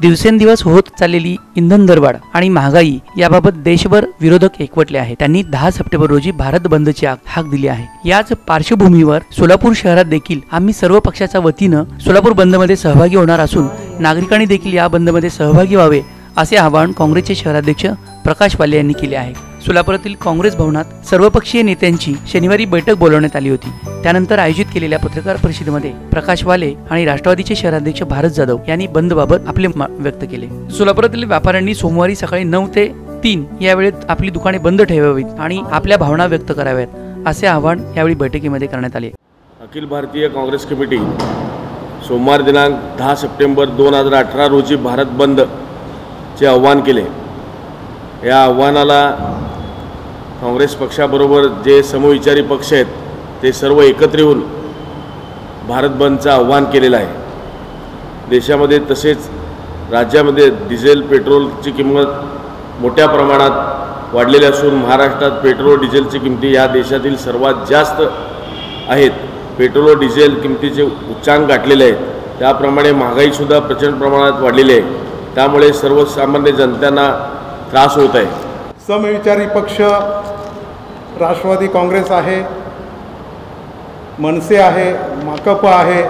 दिवसेंदिवस होत चाललेली इंधन दरवाढ आणि महागाई याबाबत देशभर विरोधक एकवटले आहेत. त्यांनी दहा सप्टेंबर रोजी भारत बंदची हाक हाक दिली आहे. याच पार्श्वभूमीवर सोलापूर शहरात देखील आम्ही सर्व पक्षाच्या वतीनं सोलापूर बंदमध्ये सहभागी होणार असून नागरिकांनी देखील या बंदमध्ये सहभागी व्हावे असे आवाहन काँग्रेसचे शहराध्यक्ष प्रकाश वाले यांनी केले आहे. सोलापुरातील काँग्रेस भवनात सर्वपक्षीय नेत्यांची शनिवारी बैठक बोलवण्यात आली होती. त्यानंतर आयोजित केलेल्या पत्रकार परिषदेमध्ये प्रकाश वाले आणि राष्ट्रवादीचे शहराध्यक्ष भारत जाधव यांनी बंदबाबत आपले व्यक्त केले. सोलापुरातील व्यापाऱ्यांनी सोमवारी सकाळी नऊ ते तीन या वेळेत आपली दुकाने बंद ठेवावीत आणि आपल्या भावना व्यक्त कराव्यात असे आवाहन यावेळी बैठकीमध्ये करण्यात आले. अखिल भारतीय काँग्रेस कमिटी सोमवार दिनांक दहा सप्टेंबर दोन हजार अठरा रोजी भारत बंदचे आव्हान केले. या आव्हानाला काँग्रेस पक्षाबरोबर जे समविचारी पक्ष आहेत ते सर्व एकत्र येऊन भारत बंदचं आव्हान केलेलं आहे. देशामध्ये तसेच राज्यामध्ये डिझेल पेट्रोलची किंमत मोठ्या प्रमाणात वाढलेली असून महाराष्ट्रात पेट्रोल डिझेलची किमती या देशातील सर्वात जास्त आहेत. पेट्रोल व डिझेल किमतीचे उच्चांक गाठलेले आहेत. त्याप्रमाणे महागाईसुद्धा प्रचंड प्रमाणात वाढलेली आहे. त्यामुळे सर्वसामान्य जनतेला त्रास होत आहे. समविचारी पक्ष राष्ट्रवादी काँग्रेस आहे मनसे आहे माकप आहे.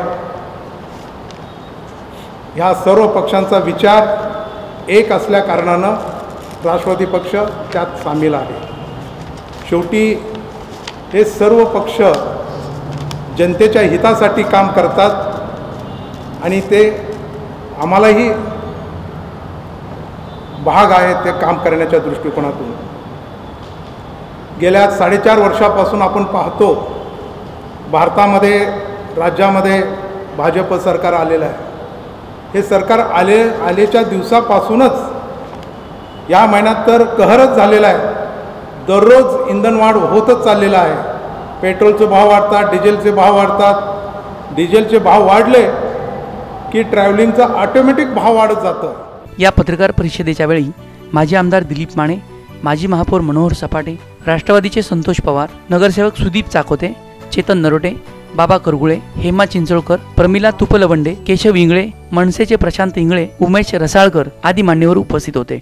ह्या सर्व पक्षांचा विचार एक असल्या कारणानं राष्ट्रवादी पक्ष त्यात सामील आहे. शेवटी हे सर्व पक्ष जनतेच्या हितासाठी काम करतात आणि ते आम्हालाही भाग आहे ते काम करण्याच्या दृष्टिकोनातून. गेल्या साडेचार वर्षापासून आपण पाहतो भारतामध्ये राज्यामध्ये भाजप सरकार आलेलं आहे. हे सरकार आले आलेच्या दिवसापासूनच या महिन्यात तर कहरच झालेला आहे. दररोज इंधनवाढ होतच चाललेला आहे. पेट्रोलचे भाव वाढतात डिझेलचे भाव वाढतात. डिझेलचे भाव वाढले की ट्रॅव्हलिंगचा ऑटोमॅटिक भाव वाढत जातं. या पत्रकार परिषदेच्या वेळी माजी आमदार दिलीप माने माजी महापौर मनोहर सपाटे राष्ट्रवादीचे संतोष पवार नगरसेवक सुदीप चाकोते चेतन नरोटे बाबा करगुळे हेमा चिंचोळकर प्रमिला तुपलवंडे केशव इंगळे मनसेचे प्रशांत इंगळे उमेश रसाळकर आदी मान्यवर उपस्थित होते.